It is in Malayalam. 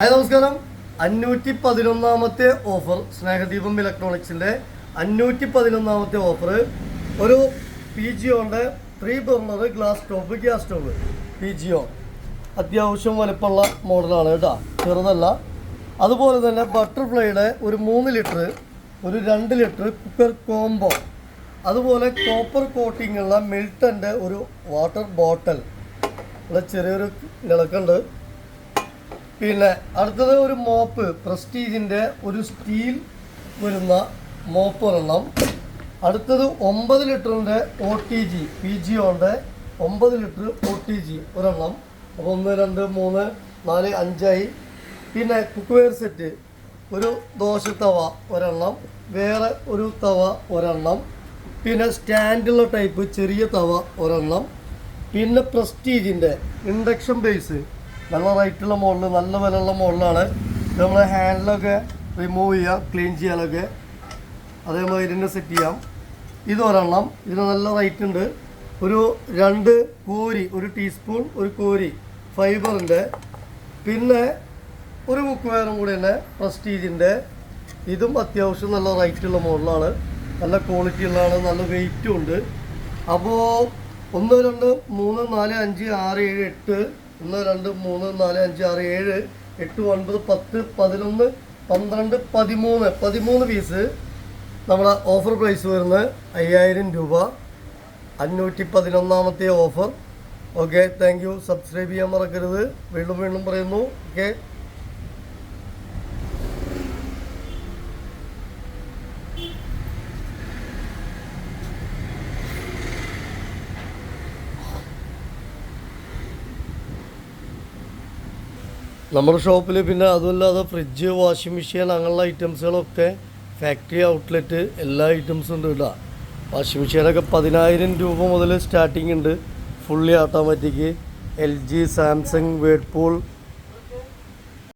ഹായ് നമസ്കാരം. അഞ്ഞൂറ്റി പതിനൊന്നാമത്തെ ഓഫർ സ്നേഹദീപം ഇലക്ട്രോണിക്സിന്റെ അഞ്ഞൂറ്റി പതിനൊന്നാമത്തെ ഓഫർ ഒരു പി ജിയോന്റെ three burner glass top gas stove Pigeon അത്യാവശ്യം വലുപ്പമുള്ള മോഡലാണ് കേട്ടോ. ചെറുതല്ല. അതുപോലെ തന്നെ ബട്ടർഫ്ലൈയുടെ ഒരു മൂന്ന് ലിറ്റർ ഒരു രണ്ട് ലിറ്റർ കുക്കർ കോംബോ അതുപോലെ കോപ്പർ കോട്ടിങ്ങുള്ള മിൽട്ടന്റെ ഒരു വാട്ടർ ബോട്ടൽ ഇവിടെ ചെറിയൊരു നിളക്കുണ്ട് പിന്നെ അടുത്തത് ഒരു മോപ്പ് പ്രസ്റ്റീജിന്റെ ഒരു സ്റ്റീൽ വരുന്ന മോപ്പ് ഒരെണ്ണം. അടുത്തത് ഒമ്പത് ലിറ്ററിന്റെ ഒ ടി ജി പി ജി ഓന്റെ ഒമ്പത് ലിറ്റർ ഒ ടി ജി ഒരെണ്ണം. അപ്പോൾ ഒന്ന് രണ്ട് മൂന്ന് നാല് അഞ്ചായി. പിന്നെ കുക്ക്വെയർ സെറ്റ് ഒരു ദോശത്തവ ഒരെണ്ണം വേറെ ഒരു തവ ഒരെണ്ണം. പിന്നെ സ്റ്റാൻഡുള്ള ടൈപ്പ് ചെറിയ തവ ഒരെണ്ണം. പിന്നെ പ്രസ്റ്റീജിന്റെ ഇൻഡക്ഷൻ ബേസ് നല്ല റൈറ്റുള്ള മോഡൽ നല്ല വിലയുള്ള മോഡലാണ്. നമ്മൾ ഹാൻഡിലൊക്കെ റിമൂവ് ചെയ്യാം ക്ലീൻ ചെയ്യാനൊക്കെ. അതേമാതിരി ഇതിന്റെ സെറ്റ് ചെയ്യാം. ഇതൊരെണ്ണം ഇതിന് നല്ല റേറ്റ് ഉണ്ട്. ഒരു രണ്ട് കോരി ഒരു ടീസ്പൂൺ ഒരു കോരി ഫൈബറിന്റെ പിന്നെ ഒരു മുക്ക് വേറും കൂടി തന്നെ പ്രസ്റ്റീജിന്റെ ഇതും അത്യാവശ്യം നല്ല റൈറ്റുള്ള മോഡലാണ്. നല്ല ക്വാളിറ്റി ഉള്ളതാണ് നല്ല വെയിറ്റും ഉണ്ട്. അപ്പോൾ ഒന്ന് രണ്ട് മൂന്ന് നാല് അഞ്ച് ആറ് ഏഴ് എട്ട് ഒന്ന് രണ്ട് മൂന്ന് നാല് അഞ്ച് ആറ് ഏഴ് എട്ട് ഒൻപത് പത്ത് പതിനൊന്ന് പന്ത്രണ്ട് പതിമൂന്ന്. പതിമൂന്ന് പീസ് നമ്മുടെ ഓഫർ പ്രൈസ് വരുന്നത് അയ്യായിരം രൂപ. അഞ്ഞൂറ്റി പതിനൊന്നാമത്തെ offer. Okay thank you. Subscribe ചെയ്യാൻ മറക്കരുത്. വീണ്ടും വീണ്ടും പറയുന്നു. ഓക്കെ. നമ്മുടെ ഷോപ്പിൽ പിന്നെ അതുമല്ലാതെ ഫ്രിഡ്ജ് വാഷിംഗ് മെഷീൻ അങ്ങനെയുള്ള ഐറ്റംസുകളൊക്കെ ഫാക്ടറി ഔട്ട്ലെറ്റ് എല്ലാ ഐറ്റംസും ഉണ്ട് കേട്ടോ. വാഷിംഗ് മെഷീനൊക്കെ പതിനായിരം രൂപ മുതൽ സ്റ്റാർട്ടിംഗ് ഉണ്ട്. Fully automatic L G Samsung Whirlpool